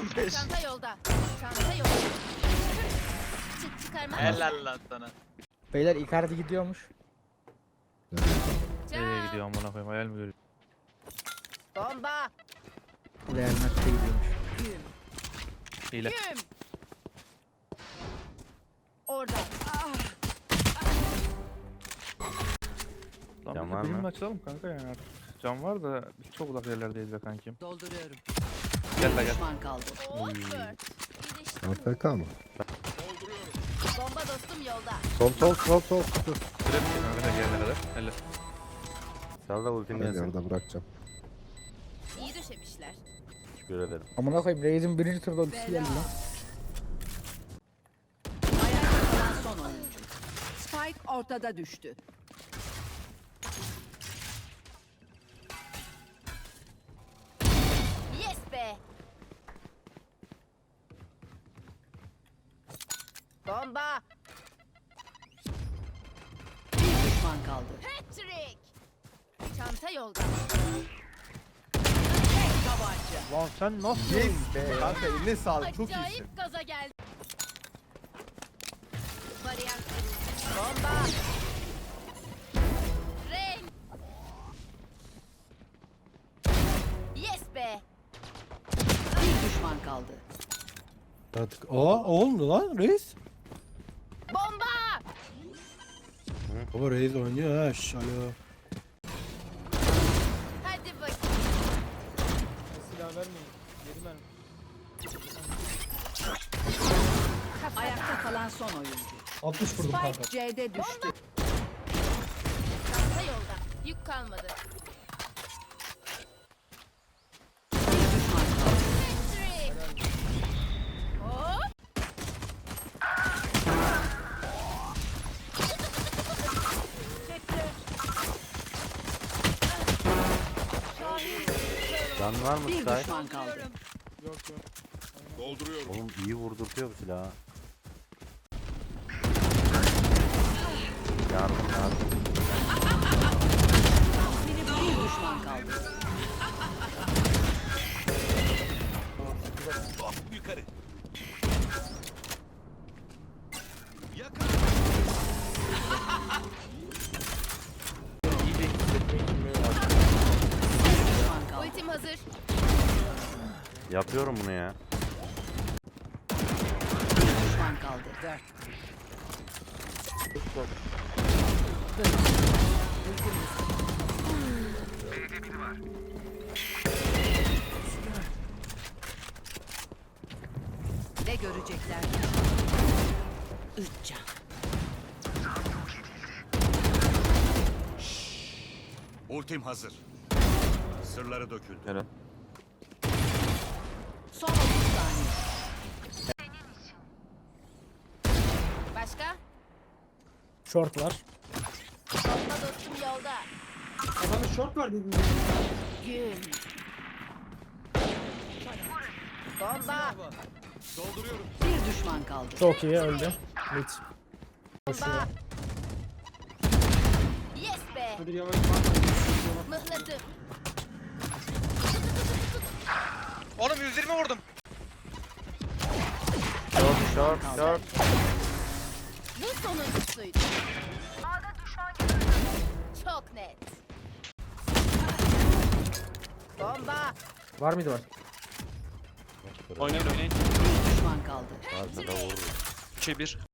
15. Çanta yolda. Çanta yolda. Çık çıkarma. Helal lan sana. Beyler Icardi gidiyormuş. Nereye gidiyor amına koyayım hayal mi görüyor? Bomba. Real Madrid'e gidiyormuş. Güm. Hile. Güm. Orada. Ah. Lan bir var mı? birini açalım kanka yani artık. Can var da biz çok uzak yerlerdeyiz be kankim. Dolduruyorum. Gel la gel. Düşman kaldı. AFK mı? Bomba dostum yolda. Sol sol sol sol. Dur. Direkt kanka da gelene kadar. Sal da ultim Ben gelsin. orada bırakacağım. İyi döşemişler. Teşekkür ederim. Amına koyayım Reis'in birinci turda ultisi geldi lan. Ayakta kalan son oyuncu. Spike ortada düştü. Bomba. Bir düşman kaldı. Patrick. Çanta yolda. Tek tabanca. Lan sen nasıl? Yes be kanka eline sağlık çok iyisin. Acayip gaza geldi. Bariyer kuruldu. Bomba. Renk. Yes be. Bir düşman kaldı. Artık aa oldu lan reis. Bomba. Baba reis oynuyor ha şş, alo. Hadi bakayım. Ayakta kalan son oyuncu. 60 vurdum Spike C'de düştü. Çanta yolda. Yük kalmadı. Can var mı Bir Sky? düşman kaldı. Oğlum iyi vurdurtuyor bu silahı. Yardım yardım. Yapıyorum bunu ya. Düşman kaldı. Dört. Ne görecekler? Üç can. Ultim hazır. Sırları döküldü. Helal. Short var. Bomba dostum yolda. Bana short var dedim. Gün. Bomba. Bir düşman kaldı. Çok iyi öldü. Mid. Bomba. Yes be. Mıhladım. Oğlum 120 vurdum. Short short short. Sonuncusuydu. Çok net. Bomba. Var mıydı var? Bir düşman kaldı. Varsa da vurur.